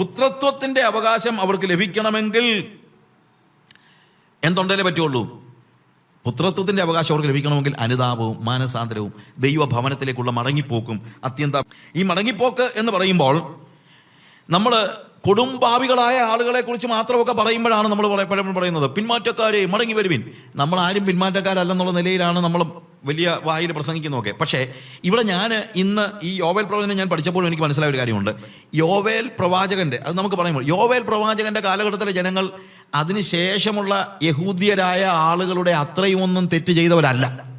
പുത്രത്വത്തിന്റെ അവകാശം അവർക്ക് ലഭിക്കണമെങ്കിൽ എന്തുണ്ടല്ലേ പറ്റുള്ളൂ. പുത്രത്വത്തിന്റെ അവകാശം അവർക്ക് ലഭിക്കണമെങ്കിൽ അനുതാപവും മാനസാന്തരവും ദൈവഭവനത്തിലേക്കുള്ള മടങ്ങിപ്പോക്കും. അത്യന്തം ഈ മടങ്ങിപ്പോക്ക് എന്ന് പറയുമ്പോൾ നമ്മൾ കൊടുംഭാവികളായ ആളുകളെ കുറിച്ച് മാത്രമൊക്കെ പറയുമ്പോഴാണ് നമ്മൾ പലപ്പോഴും പറയുന്നത്. പിന്മാറ്റക്കാരെ മടങ്ങി വരുവിൻ. നമ്മൾ ആരും പിന്മാറ്റക്കാരല്ലെന്നുള്ള നിലയിലാണ് നമ്മൾ വലിയ വായിൽ പ്രസംഗിക്കുന്നൊക്കെ പക്ഷേ ഇവിടെ ഞാൻ ഇന്ന് ഈ യോവേൽ പ്രവചനം ഞാൻ പഠിച്ചപ്പോൾ എനിക്ക് മനസ്സിലായ ഒരു കാര്യമുണ്ട്. യോവേൽ പ്രവാചകന്റെ അത് നമുക്ക് പറയുമ്പോൾ യോവേൽ പ്രവാചകന്റെ കാലഘട്ടത്തിലെ ജനങ്ങൾ അതിനുശേഷമുള്ള യഹൂദിയരായ ആളുകളുടെ അത്രയും ഒന്നും തെറ്റ് ചെയ്തവരല്ല.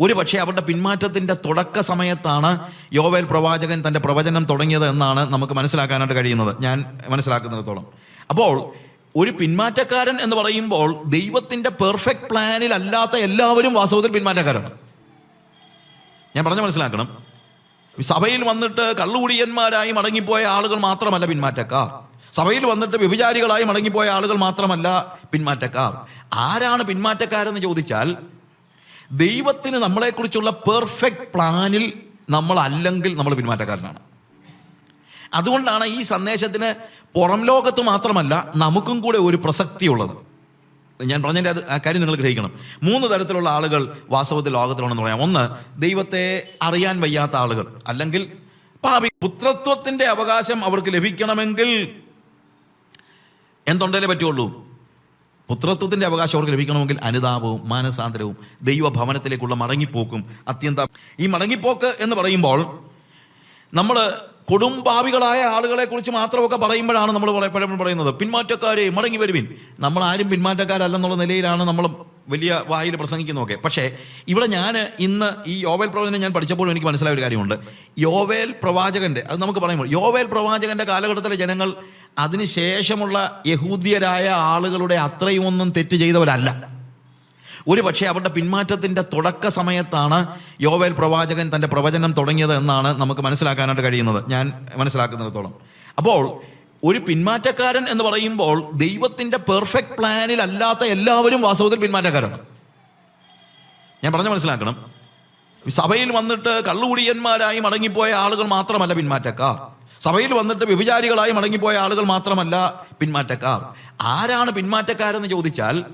ഒരു പക്ഷേ അവരുടെ പിന്മാറ്റത്തിന്റെ തുടക്ക സമയത്താണ് യോവേൽ പ്രവാചകൻ തന്റെ പ്രവചനം തുടങ്ങിയത് എന്നാണ് നമുക്ക് മനസ്സിലാക്കാനായിട്ട് കഴിയുന്നത്. ഞാൻ മനസ്സിലാക്കുന്നിടത്തോളം. അപ്പോൾ ഒരു പിന്മാറ്റക്കാരൻ എന്ന് പറയുമ്പോൾ ദൈവത്തിന്റെ പെർഫെക്റ്റ് പ്ലാനിൽ അല്ലാത്ത എല്ലാവരും വാസ്തവത്തിൽ പിന്മാറ്റക്കാരാണ്. ഞാൻ പറഞ്ഞു മനസ്സിലാക്കണം. സഭയിൽ വന്നിട്ട് കള്ളുകുടിയന്മാരായി മടങ്ങിപ്പോയ ആളുകൾ മാത്രമല്ല പിന്മാറ്റക്കാർ. സഭയിൽ വന്നിട്ട് വ്യഭിചാരികളായി മടങ്ങിപ്പോയ ആളുകൾ മാത്രമല്ല പിന്മാറ്റക്കാർ. ആരാണ് പിന്മാറ്റക്കാരെന്ന് ചോദിച്ചാൽ ദൈവത്തിന് നമ്മളെക്കുറിച്ചുള്ള പെർഫെക്റ്റ് പ്ലാനിൽ നമ്മൾ അല്ലെങ്കിൽ നമ്മൾ പിന്മാറ്റക്കാരനാണ്. അതുകൊണ്ടാണ് ഈ സന്ദേശത്തിന് പുറം ലോകത്ത് മാത്രമല്ല നമുക്കും കൂടെ ഒരു പ്രസക്തിയുള്ളത്. ഞാൻ പറഞ്ഞതിന്റെ അത് ആ കാര്യം നിങ്ങൾ ഗ്രഹിക്കണം. മൂന്ന് തരത്തിലുള്ള ആളുകൾ വാസ്തവത്തിൽ ലോകത്തിലുണ്ടെന്ന് പറയാം. ഒന്ന് ദൈവത്തെ അറിയാൻ വയ്യാത്ത ആളുകൾ. അല്ലെങ്കിൽ പാപി പുത്രത്വത്തിന്റെ അവകാശം അവർക്ക് ലഭിക്കണമെങ്കിൽ എന്തുണ്ടല്ലേ പറ്റുള്ളൂ. പുത്രത്വത്തിന്റെ അവകാശം അവർക്ക് ലഭിക്കണമെങ്കിൽ അനുതാപവും മാനസാന്തരവും ദൈവഭവനത്തിലേക്കുള്ള മടങ്ങിപ്പോക്കും. അത്യന്തം ഈ മടങ്ങിപ്പോക്ക് എന്ന് പറയുമ്പോൾ നമ്മൾ കൊടുംപാവികളായ ആളുകളെ കുറിച്ച് മാത്രമൊക്കെ പറയുമ്പോഴാണ് നമ്മൾ പലപ്പോഴും പറയുന്നത്. പിന്മാറ്റക്കാരെ മടങ്ങി വരുവിൻ. നമ്മൾ ആരും പിന്മാറ്റക്കാരല്ലെന്നുള്ള നിലയിലാണ് നമ്മൾ വലിയ വായിൽ പ്രസംഗിക്കുന്നതൊക്കെ പക്ഷേ ഇവിടെ ഞാൻ ഇന്ന് ഈ യോവേൽ പ്രവചനം ഞാൻ പഠിച്ചപ്പോൾ എനിക്ക് മനസ്സിലായ ഒരു കാര്യമുണ്ട്. യോവേൽ പ്രവാചകന്റെ അത് നമുക്ക് പറയുമ്പോൾ യോവേൽ പ്രവാചകന്റെ കാലഘട്ടത്തിലെ ജനങ്ങൾ അതിനുശേഷമുള്ള യഹൂദിയരായ ആളുകളുടെ അത്രയും ഒന്നും തെറ്റ് ചെയ്തവരല്ല. ഒരു പക്ഷേ അവരുടെ പിന്മാറ്റത്തിന്റെ തുടക്ക സമയത്താണ് യോവേൽ പ്രവാചകൻ തന്റെ പ്രവചനം തുടങ്ങിയത് എന്നാണ് നമുക്ക് മനസ്സിലാക്കാനായിട്ട് കഴിയുന്നത്. ഞാൻ മനസ്സിലാക്കുന്നിടത്തോളം. അപ്പോൾ ഒരു പിന്മാറ്റക്കാരൻ എന്ന് പറയുമ്പോൾ ദൈവത്തിന്റെ പെർഫെക്റ്റ് പ്ലാനിൽ അല്ലാത്ത എല്ലാവരും വാസ്തവത്തിൽ പിന്മാറ്റക്കാരാണ്. ഞാൻ പറഞ്ഞു മനസ്സിലാക്കണം. സഭയിൽ വന്നിട്ട് കള്ളുകുടിയന്മാരായി മടങ്ങിപ്പോയ ആളുകൾ മാത്രമല്ല പിന്മാറ്റക്കാർ. സഭയിൽ വന്നിട്ട് വ്യഭിചാരികളായി മടങ്ങിപ്പോയ ആളുകൾ മാത്രമല്ല പിന്മാറ്റക്കാർ. ആരാണ് പിന്മാറ്റക്കാരെന്ന് ചോദിച്ചാൽ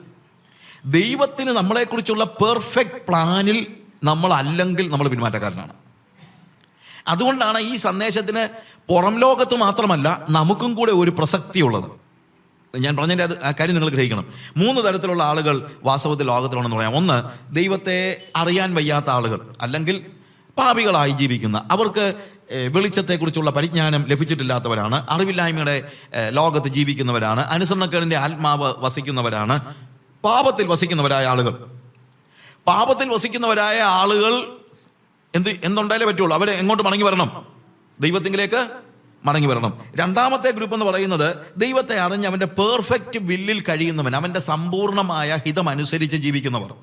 ദൈവത്തിന് നമ്മളെക്കുറിച്ചുള്ള പെർഫെക്റ്റ് പ്ലാനിൽ നമ്മൾ അല്ലെങ്കിൽ നമ്മൾ പിന്മാറ്റക്കാരനാണ് അതുകൊണ്ടാണ് ഈ സന്ദേശത്തിന് പുറം ലോകത്ത് മാത്രമല്ല നമുക്കും കൂടെ ഒരു പ്രസക്തി ഉള്ളത് ഞാൻ പറഞ്ഞതിന്റെ അത് ആ കാര്യം നിങ്ങൾ ഗ്രഹിക്കണം. മൂന്ന് തരത്തിലുള്ള ആളുകൾ വാസ്തവത്തിൽ ലോകത്തിലുണ്ടെന്ന് പറയാം. ഒന്ന് ദൈവത്തെ അറിയാൻ വയ്യാത്ത ആളുകൾ അല്ലെങ്കിൽ പാപികളായി ജീവിക്കുന്ന. അവർക്ക് വെളിച്ചത്തെക്കുറിച്ചുള്ള പരിജ്ഞാനം ലഭിച്ചിട്ടില്ലാത്തവരാണ് അറിവില്ലായ്മയുടെ ലോകത്ത് ജീവിക്കുന്നവരാണ് അനുസരണക്കേടിന്റെ ആത്മാവ് വസിക്കുന്നവരാണ് പാപത്തിൽ വസിക്കുന്നവരായ ആളുകൾ. പാപത്തിൽ വസിക്കുന്നവരായ ആളുകൾ എന്ത് എന്തുണ്ടായാലേ പറ്റുള്ളൂ. അവരെ എങ്ങോട്ട് മടങ്ങി വരണം? ദൈവത്തിങ്കിലേക്ക് മടങ്ങി വരണം. രണ്ടാമത്തെ ഗ്രൂപ്പ് എന്ന് പറയുന്നത് ദൈവത്തെ അറിഞ്ഞ് അവന്റെ പെർഫെക്റ്റ് വില്ലിൽ കഴിയുന്നവൻ അവന്റെ സമ്പൂർണമായ ഹിതം അനുസരിച്ച് ജീവിക്കുന്നവർ.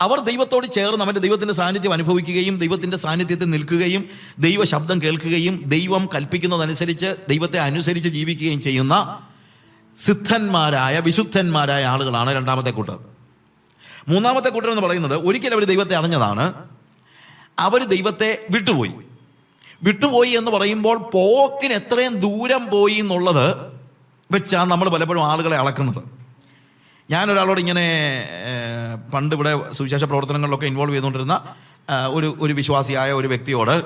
അവർ ദൈവത്തോട് ചേർന്ന് അവന്റെ ദൈവത്തിന്റെ സാന്നിധ്യം അനുഭവിക്കുകയും ദൈവത്തിന്റെ സാന്നിധ്യത്തിൽ നിൽക്കുകയും ദൈവ ശബ്ദം കേൾക്കുകയും ദൈവം കൽപ്പിക്കുന്നതനുസരിച്ച് ദൈവത്തെ അനുസരിച്ച് ജീവിക്കുകയും ചെയ്യുന്ന സിദ്ധന്മാരായ വിശുദ്ധന്മാരായ ആളുകളാണ് രണ്ടാമത്തെ കൂട്ടർ. മൂന്നാമത്തെ കൂട്ടർ എന്ന് പറയുന്നത് ഒരിക്കൽ അവർ ദൈവത്തെ അറിഞ്ഞതാണ്. അവർ ദൈവത്തെ വിട്ടുപോയി. വിട്ടുപോയി എന്ന് പറയുമ്പോൾ പോക്കിന് എത്രയും ദൂരം പോയി എന്നുള്ളത് വെച്ചാണ് നമ്മൾ പലപ്പോഴും ആളുകളെ അളക്കുന്നത്. ഞാനൊരാളോട് ഇങ്ങനെ പണ്ട് ഇവിടെ സുവിശേഷ പ്രവർത്തനങ്ങളിലൊക്കെ ഇൻവോൾവ് ചെയ്തുകൊണ്ടിരുന്ന ഒരു ഒരു വിശ്വാസിയായ ഒരു വ്യക്തിയോട്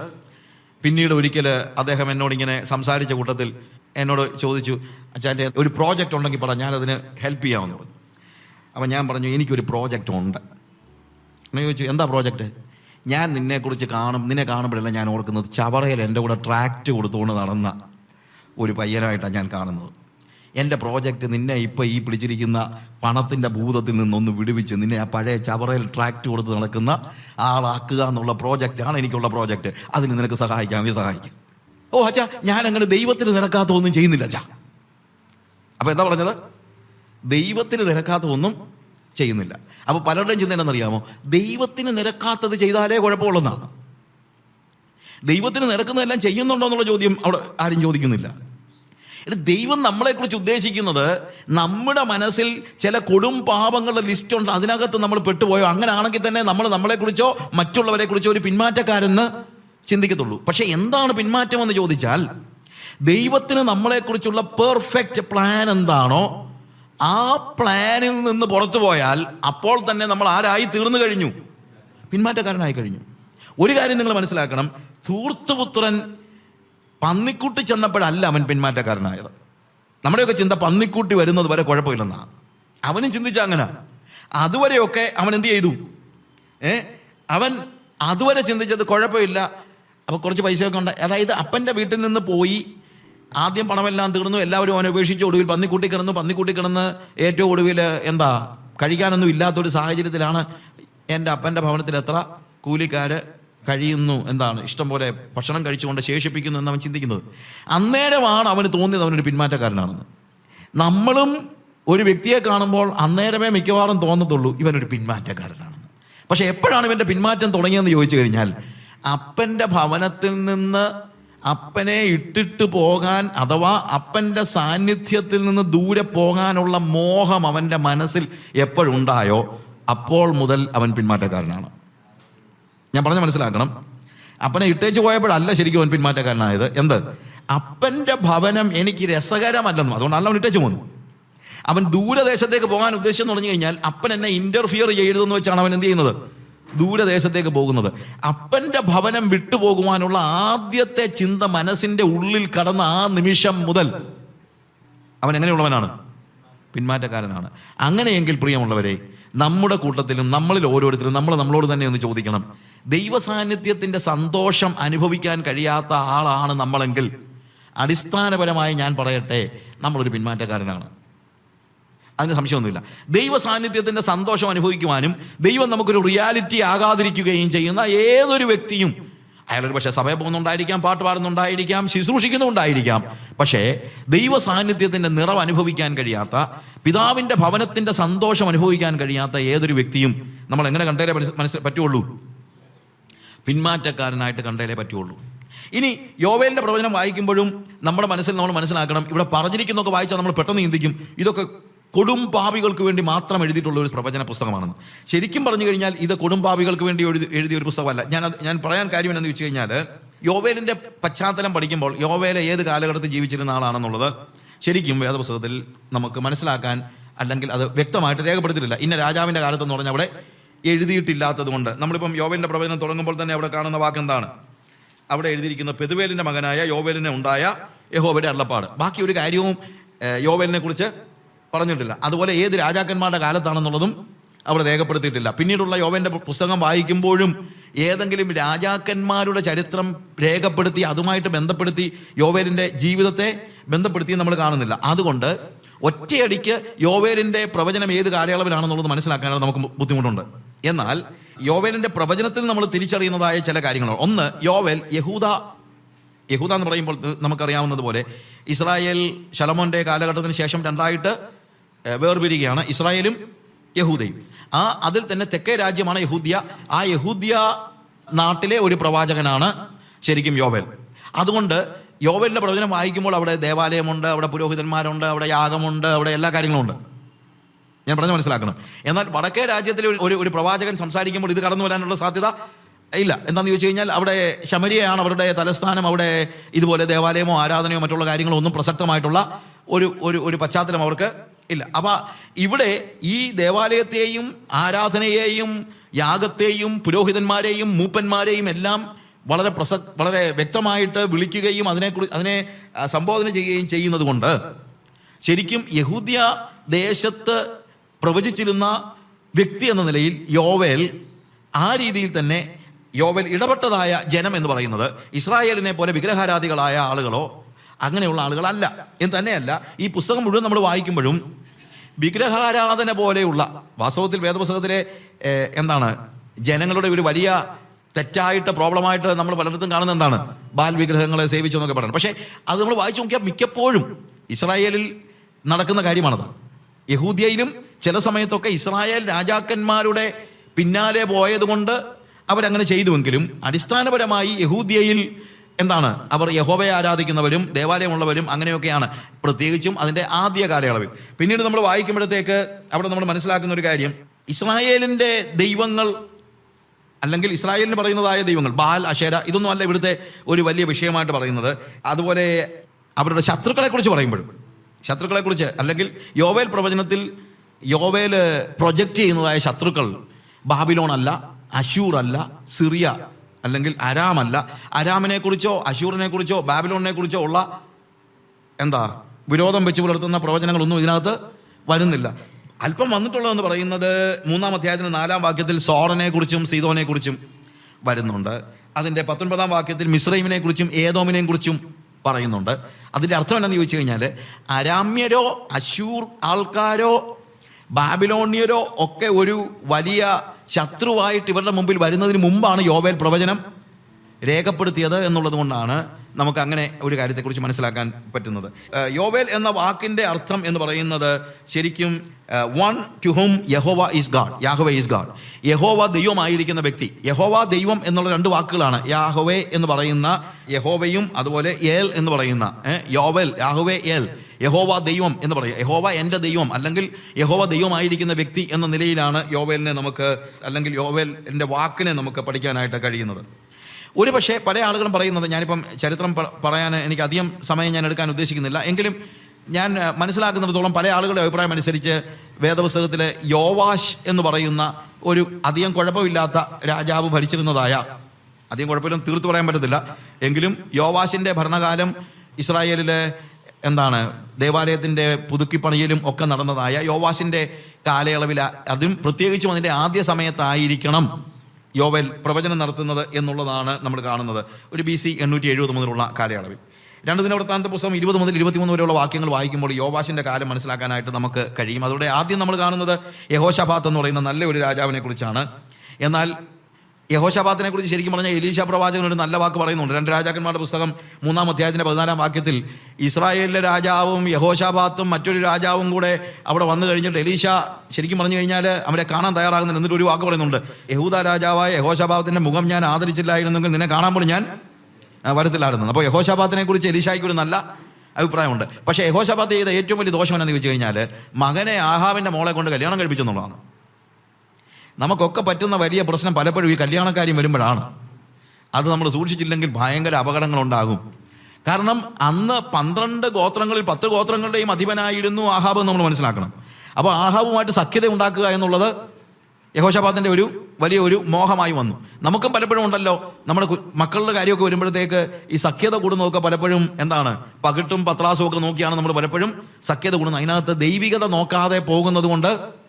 പിന്നീട് ഒരിക്കൽ അദ്ദേഹം എന്നോട് ഇങ്ങനെ സംസാരിച്ച കൂട്ടത്തിൽ എന്നോട് ചോദിച്ചു അച്ഛന്റെ ഒരു പ്രോജക്റ്റ് ഉണ്ടെങ്കിൽ പറ ഞാനതിന് ഹെൽപ്പ് ചെയ്യാമെന്ന് പറഞ്ഞു. അപ്പം ഞാൻ പറഞ്ഞു എനിക്കൊരു പ്രോജക്റ്റ് ഉണ്ട്. എന്നെ ചോദിച്ചു എന്താ പ്രോജക്റ്റ്? ഞാൻ നിന്നെക്കുറിച്ച് കാണും നിന്നെ കാണുമ്പോഴല്ല ഞാൻ ഓർക്കുന്നത്. ചവറയിൽ എന്റെ കൂടെ ട്രാക്റ്റ് കൊടുത്തുകൊണ്ട് നടന്ന ഒരു പയ്യനായിട്ടാണ് ഞാൻ കാണുന്നത്. എന്റെ പ്രോജക്റ്റ് നിന്നെ ഇപ്പോൾ ഈ പിടിച്ചിരിക്കുന്ന പണത്തിന്റെ ഭൂതത്തിൽ നിന്നൊന്ന് വിടുവിച്ച് നിന്നെ ആ പഴയ ചവറയിൽ ട്രാക്റ്റ് കൊടുത്ത് നടക്കുന്ന ആളാക്കുക എന്നുള്ള പ്രോജക്റ്റാണ് എനിക്കുള്ള പ്രോജക്റ്റ്. അതിന് നിനക്ക് സഹായിക്കാം സഹായിക്കാമെങ്കിൽ സഹായിക്കാം. ഓ അച്ഛാ ഞാൻ അങ്ങനെ ദൈവത്തിന് നിരക്കാത്ത ഒന്നും ചെയ്യുന്നില്ല അച്ഛാ. അപ്പോൾ എന്താ പറഞ്ഞത്? ദൈവത്തിന് നിരക്കാത്ത ഒന്നും ചെയ്യുന്നില്ല. അപ്പോൾ പലരുടെയും ചിന്ത എന്നറിയാമോ ദൈവത്തിന് നിരക്കാത്തത് ചെയ്താലേ കുഴപ്പമുള്ളതാണ് ദൈവത്തിന് നിരക്കുന്നതെല്ലാം ചെയ്യുന്നുണ്ടോ എന്നുള്ള ചോദ്യം അവിടെ ആരും ചോദിക്കുന്നില്ല. ദൈവം നമ്മളെക്കുറിച്ച് ഉദ്ദേശിക്കുന്നത് നമ്മുടെ മനസ്സിൽ ചില കൊടും പാപങ്ങളുടെ ലിസ്റ്റ് ഉണ്ട് അതിനകത്ത് നമ്മൾ പെട്ടുപോയോ? അങ്ങനെ ആണെങ്കിൽ തന്നെ നമ്മൾ നമ്മളെക്കുറിച്ചോ മറ്റുള്ളവരെ കുറിച്ചോ ഒരു പിന്മാറ്റക്കാരെന്ന് ചിന്തിക്കത്തുള്ളൂ. പക്ഷെ എന്താണ് പിന്മാറ്റം എന്ന് ചോദിച്ചാൽ ദൈവത്തിന് നമ്മളെക്കുറിച്ചുള്ള പെർഫെക്റ്റ് പ്ലാൻ എന്താണോ ആ പ്ലാനിൽ നിന്ന് പുറത്തു പോയാൽ അപ്പോൾ തന്നെ നമ്മൾ ആരായി തീർന്നു കഴിഞ്ഞു. പിന്മാറ്റക്കാരനായി കഴിഞ്ഞു. ഒരു കാര്യം നിങ്ങൾ മനസ്സിലാക്കണം ധൂർത്തുപുത്രൻ പന്നിക്കുട്ടി ചെന്നപ്പോഴല്ല അവൻ പിന്മാറ്റക്കാരനായത്. നമ്മുടെയൊക്കെ ചിന്ത പന്നിക്കൂട്ടി വരുന്നത് വരെ കുഴപ്പമില്ലെന്നാണ് അവനും ചിന്തിച്ച അങ്ങനെ. അതുവരെയൊക്കെ അവൻ എന്ത് ചെയ്തു? ഏ? അവൻ അതുവരെ ചിന്തിച്ചത് കുഴപ്പമില്ല. അപ്പോൾ കുറച്ച് പൈസയൊക്കെ ഉണ്ട്. അതായത് അപ്പന്റെ വീട്ടിൽ നിന്ന് പോയി ആദ്യം പണമെല്ലാം തീർന്നു എല്ലാവരും അവനെ ഉപേക്ഷിച്ച് ഒടുവിൽ പന്നിക്കൂട്ടി കിടന്നു. പന്നിക്കൂട്ടി കിടന്ന് ഏറ്റവും ഒടുവിൽ എന്താ കഴിക്കാനൊന്നും ഇല്ലാത്തൊരു സാഹചര്യത്തിലാണ് എന്റെ അപ്പന്റെ ഭവനത്തിൽ എത്ര കൂലിക്കാർ കഴിയുന്നു എന്താണ് ഇഷ്ടം പോലെ ഭക്ഷണം കഴിച്ചുകൊണ്ട് ശേഷിപ്പിക്കുന്നു എന്ന് അവൻ ചിന്തിക്കുന്നത്. അന്നേരമാണ് അവന് തോന്നിയത് അവനൊരു പിന്മാറ്റക്കാരനാണെന്ന്. നമ്മളും ഒരു വ്യക്തിയെ കാണുമ്പോൾ അന്നേരമേ മിക്കവാറും തോന്നത്തുള്ളൂ ഇവനൊരു പിന്മാറ്റക്കാരനാണെന്ന്. പക്ഷേ എപ്പോഴാണ് ഇവന്റെ പിന്മാറ്റം തുടങ്ങിയെന്ന് ചോദിച്ചു കഴിഞ്ഞാൽ അപ്പന്റെ ഭവനത്തിൽ നിന്ന് അപ്പനെ ഇട്ടിട്ട് പോകാൻ അഥവാ അപ്പന്റെ സാന്നിധ്യത്തിൽ നിന്ന് ദൂരെ പോകാനുള്ള മോഹം അവന്റെ മനസ്സിൽ എപ്പോഴുണ്ടായോ അപ്പോൾ മുതൽ അവൻ പിന്മാറ്റക്കാരനാണ്. ഞാൻ പറഞ്ഞ മനസ്സിലാക്കണം. അപ്പനെ ഇട്ടേച്ച് പോയപ്പോഴല്ല ശരിക്കും അവൻ പിന്മാറ്റക്കാരനായത്. എന്ത്? അപ്പന്റെ ഭവനം എനിക്ക് രസകരമല്ലെന്നും അതുകൊണ്ടല്ല അവൻ ഇട്ടേച്ച് പോകുന്നു അവൻ ദൂരദേശത്തേക്ക് പോകാൻ ഉദ്ദേശം തുടങ്ങി കഴിഞ്ഞാൽ അപ്പൻ എന്നെ ഇന്റർഫിയർ ചെയ്യരുതെന്ന് വെച്ചാണ് അവൻ എന്ത് ചെയ്യുന്നത്? ദൂരദേശത്തേക്ക് പോകുന്നത്. അപ്പന്റെ ഭവനം വിട്ടുപോകുവാനുള്ള ആദ്യത്തെ ചിന്ത മനസ്സിന്റെ ഉള്ളിൽ കടന്ന ആ നിമിഷം മുതൽ അവൻ എങ്ങനെയുള്ളവനാണ്? പിന്മാറ്റക്കാരനാണ്. അങ്ങനെയെങ്കിൽ പ്രിയമുള്ളവരെ നമ്മുടെ കൂട്ടത്തിലും നമ്മളിൽ ഓരോരുത്തരും നമ്മൾ നമ്മളോട് തന്നെ ഒന്ന് ചോദിക്കണം. ദൈവ സാന്നിധ്യത്തിന്റെ സന്തോഷം അനുഭവിക്കാൻ കഴിയാത്ത ആളാണ് നമ്മളെങ്കിൽ അടിസ്ഥാനപരമായി ഞാൻ പറയട്ടെ നമ്മളൊരു പിന്മാറ്റക്കാരനാണ്. അതിന് സംശയമൊന്നുമില്ല. ദൈവ സാന്നിധ്യത്തിന്റെ സന്തോഷം അനുഭവിക്കുവാനും ദൈവം നമുക്കൊരു റിയാലിറ്റി ആകാതിരിക്കുകയും ചെയ്യുന്ന ഏതൊരു വ്യക്തിയും അയാളൊരു പക്ഷേ സഭയിൽ പോകുന്നുണ്ടായിരിക്കാം പാട്ട് പാടുന്നുണ്ടായിരിക്കാം ശുശ്രൂഷിക്കുന്നുണ്ടായിരിക്കാം പക്ഷേ ദൈവ സാന്നിധ്യത്തിന്റെ നിറവ് അനുഭവിക്കാൻ കഴിയാത്ത പിതാവിന്റെ ഭവനത്തിന്റെ സന്തോഷം അനുഭവിക്കാൻ കഴിയാത്ത ഏതൊരു വ്യക്തിയും നമ്മൾ എങ്ങനെ കണ്ടേലേ മനസ്സ് മനസ്സിൽ പറ്റുള്ളൂ? പിന്മാറ്റക്കാരനായിട്ട് കണ്ടേലേ പറ്റുള്ളൂ. ഇനി യോവേലിന്റെ പ്രവചനം വായിക്കുമ്പോഴും നമ്മുടെ മനസ്സിൽ നമ്മൾ മനസ്സിലാക്കണം ഇവിടെ പറഞ്ഞിരിക്കുന്നൊക്കെ വായിച്ചാൽ നമ്മൾ പെട്ടെന്ന് ചിന്തിക്കും ഇതൊക്കെ കൊടും പാപികൾക്ക് വേണ്ടി മാത്രം എഴുതിയിട്ടുള്ള ഒരു പ്രവചന പുസ്തകമാണെന്ന്. ശരിക്കും പറഞ്ഞു കഴിഞ്ഞാൽ ഇത് കൊടും പാപികൾക്ക് വേണ്ടി എഴുതി എഴുതിയ ഒരു പുസ്തകമല്ല. ഞാൻ ഞാൻ പറയാൻ കാര്യം എന്ന് വെച്ച് കഴിഞ്ഞാൽ യോവേലിന്റെ പശ്ചാത്തലം പഠിക്കുമ്പോൾ യോവേല ഏത് കാലഘട്ടത്തിൽ ജീവിച്ചിരുന്ന ആളാണെന്നുള്ളത് ശരിക്കും വേദപുസ്തകത്തിൽ നമുക്ക് മനസ്സിലാക്കാൻ അല്ലെങ്കിൽ അത് വ്യക്തമായിട്ട് രേഖപ്പെടുത്തിയിട്ടില്ല. ഇന്ന രാജാവിന്റെ കാലത്തെന്ന് പറഞ്ഞാൽ അവിടെ എഴുതിയിട്ടില്ലാത്തത് കൊണ്ട് നമ്മളിപ്പം യോവേലിന്റെ പ്രവചനം തുടങ്ങുമ്പോൾ തന്നെ അവിടെ കാണുന്ന വാക്ക് എന്താണ് അവിടെ എഴുതിയിരിക്കുന്ന പെതുവേലിന്റെ മകനായ യോവേലിനെ ഉണ്ടായ യഹോബയുടെ അള്ളപ്പാട് ബാക്കി ഒരു കാര്യവും യോവേലിനെ കുറിച്ച് പറഞ്ഞിട്ടില്ല. അതുപോലെ ഏത് രാജാക്കന്മാരുടെ കാലത്താണെന്നുള്ളതും അവിടെ രേഖപ്പെടുത്തിയിട്ടില്ല. പിന്നീടുള്ള യോവേന്റെ പുസ്തകം വായിക്കുമ്പോഴും ഏതെങ്കിലും രാജാക്കന്മാരുടെ ചരിത്രം രേഖപ്പെടുത്തി അതുമായിട്ട് ബന്ധപ്പെടുത്തി യോവേലിന്റെ ജീവിതത്തെ ബന്ധപ്പെടുത്തി നമ്മൾ കാണുന്നില്ല. അതുകൊണ്ട് ഒറ്റയടിക്ക് യോവേലിന്റെ പ്രവചനം ഏത് കാലയളവിലാണെന്നുള്ളത് മനസ്സിലാക്കാനാണ് നമുക്ക് ബുദ്ധിമുട്ടുണ്ട്. എന്നാൽ യോവേലിന്റെ പ്രവചനത്തിൽ നമ്മൾ തിരിച്ചറിയുന്നതായ ചില കാര്യങ്ങൾ ഒന്ന് യോവേൽ യഹൂദ യഹൂദ എന്ന് പറയുമ്പോൾ ത് നമുക്കറിയാവുന്നത് പോലെ ഇസ്രായേൽ ശലമോന്റെ കാലഘട്ടത്തിന് ശേഷം രണ്ടായിട്ട് വേർപിരിക്കുകയാണ് ഇസ്രായേലും യഹൂദയും. ആ അതിൽ തന്നെ തെക്കേ രാജ്യമാണ് യഹൂദ്യ. ആ യഹൂദ്യ നാട്ടിലെ ഒരു പ്രവാചകനാണ് ശരിക്കും യോവൽ. അതുകൊണ്ട് യോവലിന്റെ പ്രവചനം വായിക്കുമ്പോൾ അവിടെ ദേവാലയമുണ്ട് അവിടെ പുരോഹിതന്മാരുണ്ട് അവിടെ യാഗമുണ്ട് അവിടെ എല്ലാ കാര്യങ്ങളുമുണ്ട്. ഞാൻ പറഞ്ഞ് മനസ്സിലാക്കണം. എന്നാൽ വടക്കേ രാജ്യത്തിലെ ഒരു- ഒരു പ്രവാചകൻ സംസാരിക്കുമ്പോൾ ഇത് കടന്നു വരാനുള്ള സാധ്യത ഇല്ല. എന്താന്ന് ചോദിച്ചു കഴിഞ്ഞാൽ അവിടെ ശമരിയാണ് അവരുടെ തലസ്ഥാനം അവിടെ ഇതുപോലെ ദേവാലയമോ ആരാധനയോ മറ്റുള്ള കാര്യങ്ങളോ ഒന്നും പ്രസക്തമായിട്ടുള്ള ഒരു ഒരു ഒരു പശ്ചാത്തലം അവർക്ക് ഇല്ല. അപ്പൊ ഇവിടെ ഈ ദേവാലയത്തെയും ആരാധനയെയും യാഗത്തെയും പുരോഹിതന്മാരെയും മൂപ്പന്മാരെയും എല്ലാം വളരെ പ്രസ വളരെ വ്യക്തമായിട്ട് വിളിക്കുകയും അതിനെക്കുറിച്ച് അതിനെ സംബോധന ചെയ്യുകയും ചെയ്യുന്നത് കൊണ്ട് ശരിക്കും യഹൂദ്യ ദേശത്ത് പ്രവചിച്ചിരുന്ന വ്യക്തി എന്ന നിലയിൽ യോവേൽ ആ രീതിയിൽ തന്നെ യോവൽ ഇടപെട്ടതായ ജനം എന്ന് പറയുന്നത് ഇസ്രായേലിനെ പോലെ വിഗ്രഹാരാധികളായ ആളുകളോ അങ്ങനെയുള്ള ആളുകളല്ല എന്ന് തന്നെയല്ല. ഈ പുസ്തകം മുഴുവൻ നമ്മൾ വായിക്കുമ്പോഴും വിഗ്രഹാരാധന പോലെയുള്ള വാസ്തവത്തിൽ വേദപുസ്തകത്തിലെ എന്താണ് ജനങ്ങളുടെ ഒരു വലിയ തെറ്റായിട്ട് പ്രോബ്ലമായിട്ട് നമ്മൾ പലയിടത്തും കാണുന്ന എന്താണ് ബാൽ വിഗ്രഹങ്ങളെ സേവിച്ചു എന്നൊക്കെ പറയുന്നത്. പക്ഷേ അത് നമ്മൾ വായിച്ചു നോക്കിയാൽ മിക്കപ്പോഴും ഇസ്രായേലിൽ നടക്കുന്ന കാര്യമാണത്. യഹൂദിയയിലും ചില സമയത്തൊക്കെ ഇസ്രായേൽ രാജാക്കന്മാരുടെ പിന്നാലെ പോയതുകൊണ്ട് അവരങ്ങനെ ചെയ്തുവെങ്കിലും അടിസ്ഥാനപരമായി യഹൂദിയയിൽ എന്താണ്? അവർ യഹോബയെ ആരാധിക്കുന്നവരും ദേവാലയമുള്ളവരും അങ്ങനെയൊക്കെയാണ്. പ്രത്യേകിച്ചും അതിന്റെ ആദ്യ കാലയളവിൽ. പിന്നീട് നമ്മൾ വായിക്കുമ്പോഴത്തേക്ക് അവിടെ നമ്മൾ മനസ്സിലാക്കുന്ന ഒരു കാര്യം. ഇസ്രായേലിന്റെ ദൈവങ്ങൾ അല്ലെങ്കിൽ ഇസ്രായേലിന് പറയുന്നതായ ദൈവങ്ങൾ ബാൽ അഷേര ഇതൊന്നും അല്ല ഇവിടുത്തെ ഒരു വലിയ വിഷയമായിട്ട് പറയുന്നത്. അതുപോലെ അവരുടെ ശത്രുക്കളെക്കുറിച്ച് പറയുമ്പോഴും. ശത്രുക്കളെക്കുറിച്ച് അല്ലെങ്കിൽ യോവേൽ പ്രവചനത്തിൽ യോവേൽ പ്രൊജക്റ്റ് ചെയ്യുന്നതായ ശത്രുക്കൾ ബാബിലോൺ അല്ല അല്ല സിറിയ അല്ലെങ്കിൽ അരാമല്ല. അരാമിനെ കുറിച്ചോ അശൂറിനെ കുറിച്ചോ ബാബിലോണിനെ കുറിച്ചോ ഉള്ള എന്താ വിരോധം വെച്ച് പുലർത്തുന്ന പ്രവചനങ്ങളൊന്നും ഇതിനകത്ത് വരുന്നില്ല. അല്പം വന്നിട്ടുള്ളതെന്ന് പറയുന്നത് മൂന്നാം അധ്യായത്തിന് നാലാം വാക്യത്തിൽ സോറനെ കുറിച്ചും സീതോനെ കുറിച്ചും വരുന്നുണ്ട്. അതിന്റെ പത്തൊൻപതാം വാക്യത്തിൽ മിശ്രൈമിനെ കുറിച്ചും ഏതോമിനെയും കുറിച്ചും പറയുന്നുണ്ട്. അതിന്റെ അർത്ഥം എന്താണെന്ന് ചോദിച്ചു കഴിഞ്ഞാൽ അരാമ്യരോ അശൂർ ആൾക്കാരോ ബാബിലോണിയരോ ഒക്കെ ഒരു വലിയ ശത്രുവായിട്ട് ഇവരുടെ മുമ്പിൽ വരുന്നതിന് മുമ്പാണ് യോവേൽ പ്രവചനം. രേഖപ്പെടുത്തിയത് എന്നുള്ളത് കൊണ്ടാണ് നമുക്ക് അങ്ങനെ ഒരു കാര്യത്തെക്കുറിച്ച് മനസ്സിലാക്കാൻ പറ്റുന്നത്. യോവൽ എന്ന വാക്കിന്റെ അർത്ഥം എന്ന് പറയുന്നത് ശരിക്കും one two hmm Jehovah is God Jehovah is God Jehovah ദൈവമായിരിക്കുന്ന വ്യക്തി. യഹോവ ദൈവം എന്നുള്ള രണ്ട് വാക്കുകളാണ്. യാഹോവേ എന്ന് പറയുന്ന യഹോവയും അതുപോലെ ഏൽ എന്ന് പറയുന്ന യോവൽ യാഹോവേ ഏൽ യഹോവ ദൈവം എന്ന് പറയുക. യഹോവ എന്റെ ദൈവം അല്ലെങ്കിൽ യഹോവ ദൈവമായിരിക്കുന്ന വ്യക്തി എന്ന നിലയിലാണ് യോവേലിനെ നമുക്ക് അല്ലെങ്കിൽ യോവേൽ എന്റെ വാക്കിനെ നമുക്ക് പഠിക്കാനായിട്ട് കഴിയുന്നത്. ഒരു പക്ഷേ പല ആളുകളും പറയുന്നത് ഞാനിപ്പം ചരിത്രം പറയാൻ എനിക്ക് അധികം സമയം ഞാൻ എടുക്കാൻ ഉദ്ദേശിക്കുന്നില്ല. എങ്കിലും ഞാൻ മനസ്സിലാക്കുന്നിടത്തോളം പല ആളുകളുടെ അഭിപ്രായം അനുസരിച്ച് വേദപുസ്തകത്തിലെ യോവാഷ് എന്ന് പറയുന്ന ഒരു അധികം കുഴപ്പമില്ലാത്ത രാജാവ് ഭരിച്ചിരുന്നതായ അധികം കുഴപ്പമില്ലെന്ന് തീർത്തു പറയാൻ പറ്റത്തില്ല. എങ്കിലും യോവാഷിന്റെ ഭരണകാലം ഇസ്രായേലിലെ എന്താണ് ദേവാലയത്തിന്റെ പുതുക്കിപ്പണിയിലും ഒക്കെ നടന്നതായ യോവാഷിന്റെ കാലയളവിൽ അതും പ്രത്യേകിച്ചും അതിന്റെ ആദ്യ സമയത്തായിരിക്കണം. യോവൽ പ്രവചനം നടത്തുന്നത് എന്നുള്ളതാണ് നമ്മൾ കാണുന്നത്. ഒരു ബി സി എണ്ണൂറ്റി എഴുപത് മുതലുള്ള കാലയളവിൽ. രണ്ട് ദിനവൃത്താന്ത പുസ്തകം ഇരുപത് മുതൽ ഇരുപത്തിമൂന്ന് വരെയുള്ള വാക്യങ്ങൾ വായിക്കുമ്പോൾ യോവാഷിന്റെ കാലം മനസ്സിലാക്കാനായിട്ട് നമുക്ക് കഴിയും. അതോടെ ആദ്യം നമ്മൾ കാണുന്നത് യഹോഷഭാത്ത് എന്ന് പറയുന്ന നല്ല ഒരു രാജാവിനെ കുറിച്ചാണ് എന്നാൽ യഹോഷാബാത്തിനെ കുറിച്ച് ശരിക്കും പറഞ്ഞാൽ എലീഷ പ്രവാചകൻ ഒരു നല്ല വാക്ക് പറയുന്നുണ്ട്. രണ്ട് രാജാക്കന്മാരുടെ പുസ്തകം മൂന്നാം അധ്യായത്തിന്റെ പതിനാലാം വാക്യത്തിൽ ഇസ്രായേലിലെ രാജാവും യഹോഷാബാത്തും മറ്റൊരു രാജാവും കൂടെ അവിടെ വന്നു കഴിഞ്ഞിട്ട് എലീഷ ശരിക്കും പറഞ്ഞു കഴിഞ്ഞാൽ അവരെ കാണാൻ തയ്യാറാകുന്നില്ല. എന്നിട്ട് ഒരു വാക്ക് പറയുന്നുണ്ട്. യഹൂദ രാജാവായ യഹോഷാബാത്തിന്റെ മുഖം ഞാൻ ആദരിച്ചില്ലായിരുന്നെങ്കിൽ നിന്നെ കാണാൻ പോലും ഞാൻ വരത്തില്ലായിരുന്നു. അപ്പോൾ യഹോഷാബാത്തിനെ കുറിച്ച് എലീഷയ്ക്ക് ഒരു നല്ല അഭിപ്രായമുണ്ട്. പക്ഷേ യഹോഷാബാത്ത് ചെയ്ത ഏറ്റവും വലിയ ദോഷം എന്നാന്ന് ചോദിച്ചു കഴിഞ്ഞാൽ മകനെ ആഹാവിന്റെ മോളെ കൊണ്ട് കല്യാണം കഴിപ്പിച്ചെന്നുള്ളതാണ്. നമുക്കൊക്കെ പറ്റുന്ന വലിയ പ്രശ്നം പലപ്പോഴും ഈ കല്യാണക്കാര്യം വരുമ്പോഴാണ്. അത് നമ്മൾ സൂക്ഷിച്ചില്ലെങ്കിൽ ഭയങ്കര അപകടങ്ങളുണ്ടാകും. കാരണം അന്ന് പന്ത്രണ്ട് ഗോത്രങ്ങളിൽ പത്ത് ഗോത്രങ്ങളുടെയും അധിപനായിരുന്നു ആഹാബ് എന്ന് നമ്മൾ മനസ്സിലാക്കണം. അപ്പോൾ ആഹാബുമായിട്ട് സഖ്യത ഉണ്ടാക്കുക എന്നുള്ളത് യഹോഷാബാദിന്റെ ഒരു വലിയ ഒരു മോഹമായി വന്നു. നമുക്കും പലപ്പോഴും ഉണ്ടല്ലോ നമ്മുടെ മക്കളുടെ കാര്യമൊക്കെ വരുമ്പോഴത്തേക്ക് ഈ സഖ്യത കൂടുന്നതൊക്കെ പലപ്പോഴും എന്താണ് പകിട്ടും പത്രാസും ഒക്കെ നോക്കിയാണ് നമ്മൾ പലപ്പോഴും സഖ്യത കൂടുന്നത്. അതിനകത്ത് ദൈവികത നോക്കാതെ പോകുന്നത് കൊണ്ട്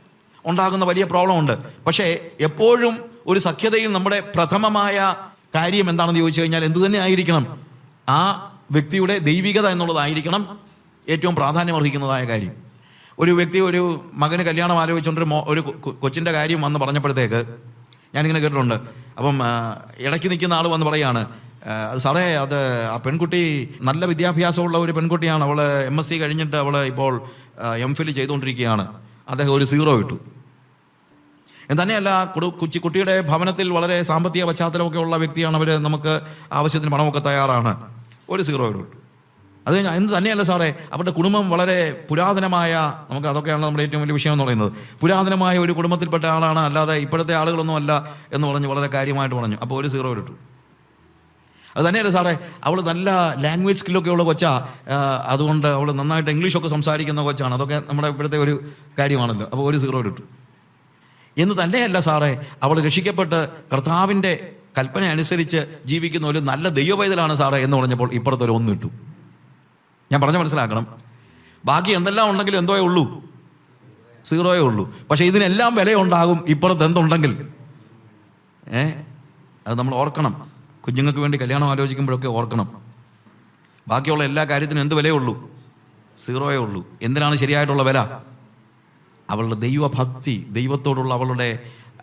ഉണ്ടാകുന്ന വലിയ പ്രോബ്ലം ഉണ്ട് പക്ഷേ എപ്പോഴും ഒരു സഖ്യതയിൽ നമ്മുടെ പ്രഥമമായ കാര്യം എന്താണെന്ന് ചോദിച്ചു കഴിഞ്ഞാൽ എന്തു തന്നെ ആയിരിക്കണം? ആ വ്യക്തിയുടെ ദൈവികത എന്നുള്ളതായിരിക്കണം ഏറ്റവും പ്രാധാന്യം അർഹിക്കുന്നതായ കാര്യം. ഒരു വ്യക്തി ഒരു മകന് കല്യാണം ആലോചിച്ചുകൊണ്ടൊരു ഒരു കൊച്ചിന്റെ കാര്യം വന്ന് പറഞ്ഞപ്പോഴത്തേക്ക് ഞാനിങ്ങനെ കേട്ടിട്ടുണ്ട്. അപ്പം ഇടയ്ക്ക് നിൽക്കുന്ന ആൾ വന്ന് പറയാണ് സാറേ അത് ആ പെൺകുട്ടി നല്ല വിദ്യാഭ്യാസമുള്ള ഒരു പെൺകുട്ടിയാണ്. അവൾ എം എസ് സി കഴിഞ്ഞിട്ട് അവൾ ഇപ്പോൾ എം ഫിൽ ചെയ്തുകൊണ്ടിരിക്കുകയാണ്. അദ്ദേഹം ഒരു സീറോ ഇട്ടു. തന്നെയല്ല കുച്ചി കുട്ടിയുടെ ഭവനത്തിൽ വളരെ സാമ്പത്തിക പശ്ചാത്തലമൊക്കെ ഉള്ള വ്യക്തിയാണ് അവർ നമുക്ക് ആവശ്യത്തിന് പണമൊക്കെ തയ്യാറാണ്. ഒരു സീറോ ഇട്ടു. അത് കഴിഞ്ഞാൽ എന്ത് തന്നെയല്ല സാറേ അവരുടെ കുടുംബം വളരെ പുരാതനമായ നമുക്ക് അതൊക്കെയാണ് നമ്മുടെ ഏറ്റവും വലിയ വിഷയം എന്ന് പറയുന്നത്. പുരാതനമായ ഒരു കുടുംബത്തിൽപ്പെട്ട ആളാണ്. അല്ലാതെ ഇപ്പോഴത്തെ ആളുകളൊന്നും അല്ല എന്ന് പറഞ്ഞ് വളരെ കാര്യമായിട്ട് പറഞ്ഞു. അപ്പോൾ ഒരു സീറോ ഇട്ടു. അത് തന്നെയല്ല സാറേ? അവൾ നല്ല ലാംഗ്വേജ് സ്കില്ലൊക്കെ ഉള്ള കൊച്ചാ. അതുകൊണ്ട് അവൾ നന്നായിട്ട് ഇംഗ്ലീഷൊക്കെ സംസാരിക്കുന്ന കൊച്ചാണ്. അതൊക്കെ നമ്മുടെ ഇപ്പോഴത്തെ ഒരു കാര്യമാണല്ലോ. അപ്പോൾ ഒരു സീറോ ഇട്ടു. എന്ന് തന്നെയല്ല സാറേ അവൾ രക്ഷിക്കപ്പെട്ട് കർത്താവിന്റെ കൽപ്പന അനുസരിച്ച് ജീവിക്കുന്ന ഒരു നല്ല ദൈവപൈതലാണ് സാറേ എന്ന് പറഞ്ഞപ്പോൾ ഇപ്പുറത്തൊരു ഒന്ന് ഇട്ടു ഞാൻ പറഞ്ഞ മനസ്സിലാക്കണം. ബാക്കി എന്തെല്ലാം ഉണ്ടെങ്കിലും എന്തോയേ ഉള്ളൂ? സീറോയേ ഉള്ളൂ. പക്ഷേ ഇതിനെല്ലാം വിലയുണ്ടാകും ഇപ്പുറത്ത് എന്തുണ്ടെങ്കിൽ. ഏ? അത് നമ്മൾ ഓർക്കണം. കുഞ്ഞുങ്ങൾക്ക് വേണ്ടി കല്യാണം ആലോചിക്കുമ്പോഴൊക്കെ ഓർക്കണം. ബാക്കിയുള്ള എല്ലാ കാര്യത്തിനും എന്ത് വിലയുള്ളൂ? സീറോയേ ഉള്ളൂ. എന്തിനാണ് ശരിയായിട്ടുള്ള വില? അവളുടെ ദൈവഭക്തി ദൈവത്തോടുള്ള അവളുടെ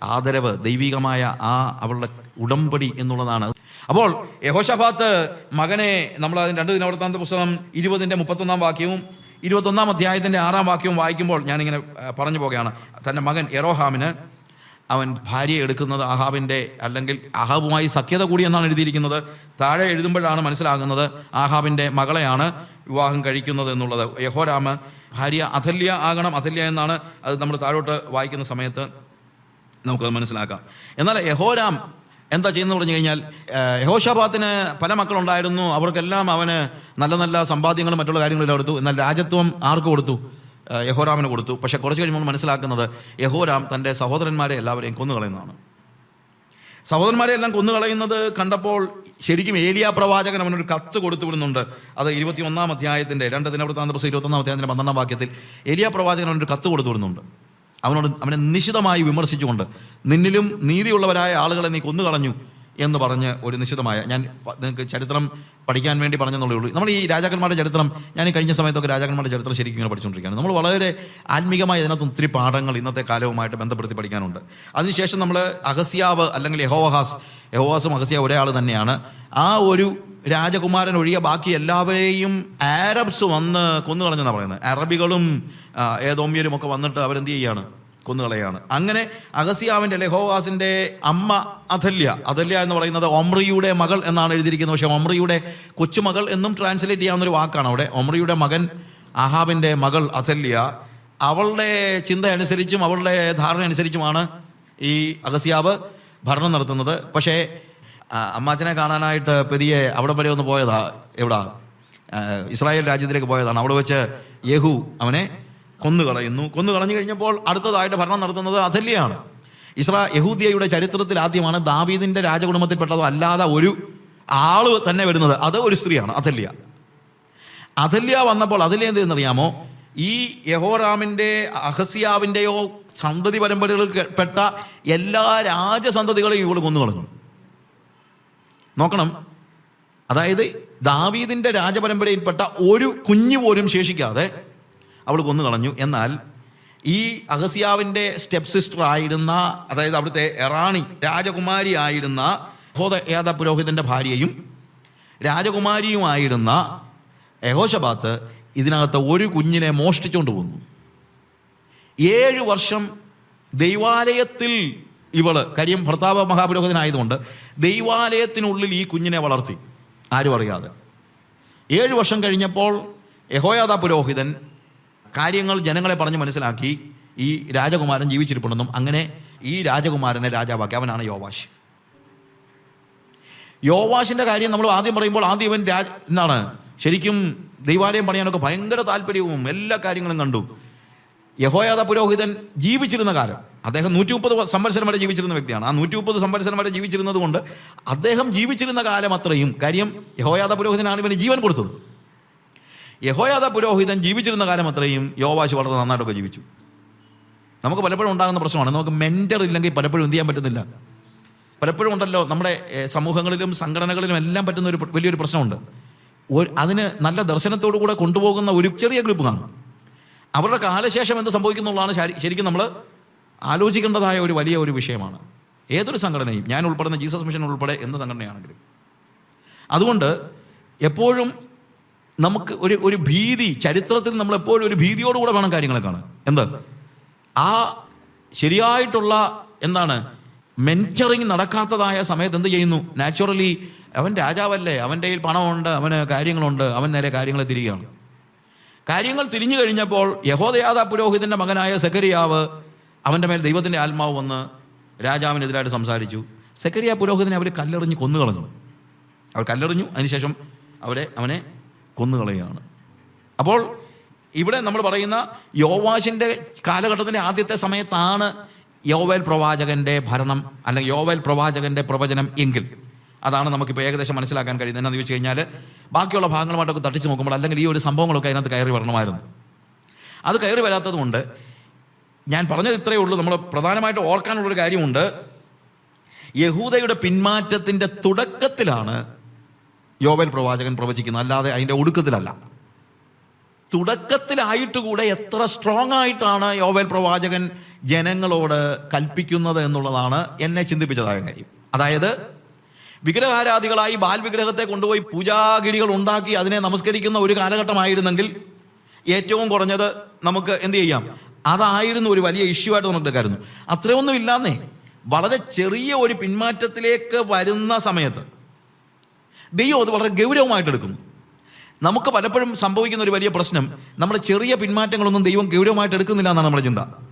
ആദരവ് ദൈവികമായ ആ അവളുടെ ഉടമ്പടി എന്നുള്ളതാണ്. അപ്പോൾ യഹോഷഫാത്ത് മകനെ നമ്മൾ അതിന് രണ്ട് ദിനവൃത്താന്ത പുസ്തകം ഇരുപതിന്റെ മുപ്പത്തൊന്നാം വാക്യവും ഇരുപത്തൊന്നാം അധ്യായത്തിന്റെ ആറാം വാക്യവും വായിക്കുമ്പോൾ ഞാനിങ്ങനെ പറഞ്ഞു പോകുകയാണ് തന്റെ മകൻ എറോഹാമിന് അവൻ ഭാര്യയെ എടുക്കുന്നത് അഹാബിന്റെ അല്ലെങ്കിൽ അഹാബുമായി സഖ്യത കൂടി എന്നാണ് എഴുതിയിരിക്കുന്നത്. താഴെ എഴുതുമ്പോഴാണ് മനസ്സിലാകുന്നത് ആഹാബിന്റെ മകളെയാണ് വിവാഹം കഴിക്കുന്നത് എന്നുള്ളത്. യഹോരാമ് ഭാര്യ അഥല്യ ആകണം അഥല്യ എന്നാണ് അത് നമ്മൾ താഴോട്ട് വായിക്കുന്ന സമയത്ത് നമുക്കത് മനസ്സിലാക്കാം. എന്നാൽ യഹോരാം എന്താ ചെയ്യുന്നത് പറഞ്ഞു കഴിഞ്ഞാൽ യഹോഷാബാത്തിന് പല മക്കളുണ്ടായിരുന്നു. അവർക്കെല്ലാം അവന് നല്ല നല്ല സമ്പാദ്യങ്ങളും മറ്റുള്ള കാര്യങ്ങളും കൊടുത്തു എന്നാൽ രാജ്യത്വം ആർക്ക് കൊടുത്തു? യഹോരാമിന് കൊടുത്തു. പക്ഷെ കുറച്ച് കഴിയുമ്പോൾ മനസ്സിലാക്കുന്നത് യഹോരാം തന്റെ സഹോദരന്മാരെ എല്ലാവരെയും കൊന്നുകളയുന്നതാണ്. സഹോദരന്മാരെ എല്ലാം കൊന്നുകളയുന്നത് കണ്ടപ്പോൾ ശരിക്കും ഏലിയ പ്രവാചകൻ അവനൊരു കത്ത് കൊടുത്തു വിടുന്നുണ്ട്. അത് ഇരുപത്തി ഒന്നാം അധ്യായത്തിന്റെ രണ്ട് ദിനവൃത്താന്ത പുസ്തകം ഇരുപത്തൊന്നാം അധ്യായത്തിന്റെ പന്ത്രണ്ടാം വാക്യത്തിൽ ഏലിയ പ്രവാചകൻ അവനൊരു കത്ത് കൊടുത്തു വിടുന്നുണ്ട്. അവനോട് അവനെ നിശിതമായി വിമർശിച്ചുകൊണ്ട് നിന്നിലും നീതിയുള്ളവരായ ആളുകളെ നീ കൊന്നുകളഞ്ഞു. എന്ന് പറഞ്ഞ് ഒരു നിശ്ചിതമായ ഞാൻ നിങ്ങൾക്ക് ചരിത്രം പഠിക്കാൻ വേണ്ടി പറഞ്ഞെന്നുള്ളേ ഉള്ളൂ. നമ്മൾ ഈ രാജാക്കന്മാരുടെ ചരിത്രം ഞാൻ കഴിഞ്ഞ സമയത്തൊക്കെ രാജാക്കന്മാരുടെ ചരിത്രം ശരിക്കും ഇങ്ങനെ പഠിച്ചുകൊണ്ടിരിക്കുകയാണ്. നമ്മൾ വളരെ ആത്മീകമായി ഇതിനകത്ത് ഒത്തിരി പാഠങ്ങൾ ഇന്നത്തെ കാലവുമായിട്ട് ബന്ധപ്പെടുത്തി പഠിക്കാനുണ്ട്. അതിനുശേഷം നമ്മൾ അഗസ്യാവ് അല്ലെങ്കിൽ യഹോവഹാസ് യഹോവാസും അഗസ്യാവ് ഒരേ ആൾ തന്നെയാണ്. ആ ഒരു രാജകുമാരൻ ഒഴികെ ബാക്കി എല്ലാവരെയും ആരബ്സ് വന്ന് കൊന്നു കൊന്നുകളഞ്ഞെന്നാണ് പറയുന്നത്. അറബികളും ഏതോമ്യരും ഒക്കെ വന്നിട്ട് അവരെന്ത് ചെയ്യാണ്? കൊന്നുകളയാണ്. അങ്ങനെ അഗസിയാവിന്റെ ലഹോവാസിന്റെ അമ്മ അഥല്യ അഥല്യ എന്ന് പറയുന്നത് ഒമ്രിയുടെ മകൾ എന്നാണ് എഴുതിയിരിക്കുന്നത്. പക്ഷേ ഒമ്രിയുടെ കൊച്ചുമകൾ എന്നും ട്രാൻസ്ലേറ്റ് ചെയ്യാവുന്നൊരു വാക്കാണ് അവിടെ. ഒമ്രിയുടെ മകൻ അഹാബിന്റെ മകൾ അഥല്യ അവളുടെ ചിന്ത അനുസരിച്ചും അവളുടെ ധാരണ അനുസരിച്ചുമാണ് ഈ അഗസിയാവ് ഭരണം നടത്തുന്നത്. പക്ഷേ അമ്മാച്ചനെ കാണാനായിട്ട് പെതിയെ അവിടെ വരെ ഒന്ന് പോയതാ. എവിടാ? ഇസ്രായേൽ രാജ്യത്തിലേക്ക് പോയതാണ്. അവിടെ വെച്ച് യേഹു അവനെ കൊന്നുകളയുന്നു. കൊന്നു കളഞ്ഞു കഴിഞ്ഞപ്പോൾ അടുത്തതായിട്ട് ഭരണം നടത്തുന്നത് അഥല്യാണ് ഇസ്രാ യഹൂദിയയുടെ ചരിത്രത്തിൽ ആദ്യമാണ് ദാവീദിന്റെ രാജകുടുംബത്തിൽപ്പെട്ടതോ അല്ലാതെ ഒരു ആൾ തന്നെ വരുന്നത്. അത് ഒരു സ്ത്രീയാണ് അഥല്യ അഥല്യ വന്നപ്പോൾ അഥല്യ എന്ത് ചെയ്യുന്നറിയാമോ? ഈ യഹോറാമിന്റെ അഹസിയാവിന്റെയോ സന്തതി പരമ്പരകളിൽ പെട്ട എല്ലാ രാജസന്തതികളെയും ഇവൾ കൊന്നുകളഞ്ഞു. നോക്കണം. അതായത് ദാവീദിന്റെ രാജപരമ്പരയിൽപ്പെട്ട ഒരു കുഞ്ഞു പോലും ശേഷിക്കാതെ അവൾ കൊന്നു കളഞ്ഞു. എന്നാൽ ഈ അഗസിയാവിന്റെ സ്റ്റെപ്പ് സിസ്റ്റർ ആയിരുന്ന അതായത് അവിടുത്തെ എറാണി രാജകുമാരി ആയിരുന്ന ഹോദ പുരോഹിതന്റെ ഭാര്യയും രാജകുമാരിയുമായിരുന്ന യഹോഷബാത്ത് ഇതിനകത്ത് ഒരു കുഞ്ഞിനെ മോഷ്ടിച്ചുകൊണ്ട് പോന്നു ഏഴ് വർഷം ദൈവാലയത്തിൽ ഇവൾ കാര്യം ഭർത്താവ് മഹാപുരോഹിതനായതുകൊണ്ട് ദൈവാലയത്തിനുള്ളിൽ ഈ കുഞ്ഞിനെ വളർത്തി. ആരും അറിയാതെ. ഏഴ് വർഷം കഴിഞ്ഞപ്പോൾ യഹോയാദ പുരോഹിതൻ കാര്യങ്ങൾ ജനങ്ങളെ പറഞ്ഞ് മനസ്സിലാക്കി ഈ രാജകുമാരൻ ജീവിച്ചിരിപ്പുണ്ടെന്നും അങ്ങനെ ഈ രാജകുമാരനെ രാജാവാക്കി. അവനാണ് യോവാഷ് യോവാഷിന്റെ കാര്യം നമ്മൾ ആദ്യം പറയുമ്പോൾ ആദ്യം ഇവൻ രാജ എന്താണ്? ശരിക്കും ദൈവാലയം പണിയാനൊക്കെ ഭയങ്കര താല്പര്യവും എല്ലാ കാര്യങ്ങളും കണ്ടു. യഹോയാദ പുരോഹിതൻ ജീവിച്ചിരുന്ന കാലം. അദ്ദേഹം നൂറ്റി മുപ്പത് സംവത്സരം വരെ ജീവിച്ചിരുന്ന വ്യക്തിയാണ്. ആ നൂറ്റി മുപ്പത് സംവത്സരം വരെ ജീവിച്ചിരുന്നത് കൊണ്ട് അദ്ദേഹം ജീവിച്ചിരുന്ന കാലം അത്രയും. കാര്യം യഹോയാദ പുരോഹിതനാണ് ഇവന് ജീവൻ കൊടുത്തത്. യഹോയാദ പുരോഹിതൻ ജീവിച്ചിരുന്ന കാലം അത്രയും യോവാശ് വളരെ നന്നായിട്ടൊക്കെ ജീവിച്ചു. നമുക്ക് പലപ്പോഴും ഉണ്ടാകുന്ന പ്രശ്നമാണ്. നമുക്ക് മെന്റർ ഇല്ലെങ്കിൽ പലപ്പോഴും എന്ത് ചെയ്യാൻ പറ്റുന്നില്ല. പലപ്പോഴും ഉണ്ടല്ലോ നമ്മുടെ സമൂഹങ്ങളിലും സംഘടനകളിലും എല്ലാം പറ്റുന്ന ഒരു വലിയൊരു പ്രശ്നമുണ്ട്. അതിന് നല്ല ദർശനത്തോടു കൂടെ കൊണ്ടുപോകുന്ന ഒരു ചെറിയ ഗ്രൂപ്പ് കാണും. അവരുടെ കാലശേഷം എന്ത് സംഭവിക്കുന്നുള്ളതാണ് ശരി- ശരിക്കും നമ്മൾ ആലോചിക്കേണ്ടതായ ഒരു വലിയ ഒരു വിഷയമാണ്. ഏതൊരു സംഘടനയും ഞാൻ ഉൾപ്പെടുന്ന ജീസസ് മിഷൻ ഉൾപ്പെടെ എന്ത് സംഘടനയാണെങ്കിലും. അതുകൊണ്ട് എപ്പോഴും നമുക്ക് ഒരു ഒരു ഭീതി ചരിത്രത്തിൽ നമ്മൾ എപ്പോഴും ഒരു ഭീതിയോടുകൂടെ വേണം കാര്യങ്ങളെ കാണാൻ. എന്ത്? ആ ശരിയായിട്ടുള്ള എന്താണ്? മെന്ററിങ് നടക്കാത്തതായ സമയത്ത് എന്ത് ചെയ്യുന്നു? നാച്ചുറലി അവൻ രാജാവല്ലേ അവന്റെ കയ്യിൽ പണമുണ്ട് അവന് കാര്യങ്ങളുണ്ട് അവൻ നേരെ കാര്യങ്ങളെ തിരികെയാണ്. കാര്യങ്ങൾ തിരിഞ്ഞു കഴിഞ്ഞപ്പോൾ യഹോദയാദ പുരോഹിതന്റെ മകനായ സെക്കരിയാവ് അവന്റെ മേൽ ദൈവത്തിന്റെ ആത്മാവ് വന്ന് രാജാവിനെതിരായിട്ട് സംസാരിച്ചു. സെക്കരിയ പുരോഹിതനെ അവർ കല്ലെറിഞ്ഞ് കൊന്നുകളഞ്ഞു. അവർ കല്ലെറിഞ്ഞു അതിനുശേഷം അവരെ അവനെ കൊന്നുകളയുകയാണ് അപ്പോൾ ഇവിടെ നമ്മൾ പറയുന്ന യോവാശിന്റെ കാലഘട്ടത്തിന്റെ ആദ്യത്തെ സമയത്താണ് യോവേൽ പ്രവാചകന്റെ ഭരണം അല്ലെങ്കിൽ യോവേൽ പ്രവാചകന്റെ പ്രവചനം എങ്കിൽ. അതാണ് നമുക്കിപ്പോൾ ഏകദേശം മനസ്സിലാക്കാൻ കഴിയുന്നത്. എന്നാന്ന് ചോദിച്ചു കഴിഞ്ഞാൽ ബാക്കിയുള്ള ഭാഗങ്ങളുമായിട്ടൊക്കെ തട്ടിച്ച് നോക്കുമ്പോൾ അല്ലെങ്കിൽ ഈ ഒരു സംഭവങ്ങളൊക്കെ അതിനകത്ത് കയറി വരണമായിരുന്നു. അത് കയറി വരാത്തതുകൊണ്ട് ഞാൻ പറഞ്ഞത് ഇത്രയേ ഉള്ളൂ. നമ്മൾ പ്രധാനമായിട്ട് ഓർക്കാനുള്ളൊരു കാര്യമുണ്ട്. യഹൂദയുടെ പിന്മാറ്റത്തിന്റെ തുടക്കത്തിലാണ് യോവേൽ പ്രവാചകൻ പ്രവചിക്കുന്നത് അല്ലാതെ അതിന്റെ ഒടുക്കത്തിലല്ല. തുടക്കത്തിലായിട്ട് കൂടെ എത്ര സ്ട്രോങ് ആയിട്ടാണ് യോവൽ പ്രവാചകൻ ജനങ്ങളോട് കൽപ്പിക്കുന്നത് എന്നുള്ളതാണ് എന്നെ ചിന്തിപ്പിച്ചതായ കാര്യം. അതായത് വിഗ്രഹാരാധികളായി ബാൽ വിഗ്രഹത്തെ കൊണ്ടുപോയി പൂജാഗിരികൾ ഉണ്ടാക്കി അതിനെ നമസ്കരിക്കുന്ന ഒരു കാലഘട്ടമായിരുന്നെങ്കിൽ ഏറ്റവും കുറഞ്ഞത് നമുക്ക് എന്ത് ചെയ്യാം? അതായിരുന്നു ഒരു വലിയ ഇഷ്യൂ ആയിട്ട് നമുക്ക് എടുക്കായിരുന്നു അത്രയൊന്നും ഇല്ലാന്നേ. വളരെ ചെറിയ ഒരു പിന്മാറ്റത്തിലേക്ക് വരുന്ന സമയത്ത് ദൈവം അത് വളരെ ഗൗരവമായിട്ട് എടുക്കുന്നു നമുക്ക് പലപ്പോഴും സംഭവിക്കുന്ന ഒരു വലിയ പ്രശ്നം നമ്മുടെ ചെറിയ പിന്മാറ്റങ്ങളൊന്നും ദൈവം ഗൗരവമായിട്ട് എടുക്കുന്നില്ല എന്നാണ് നമ്മുടെ ചിന്ത.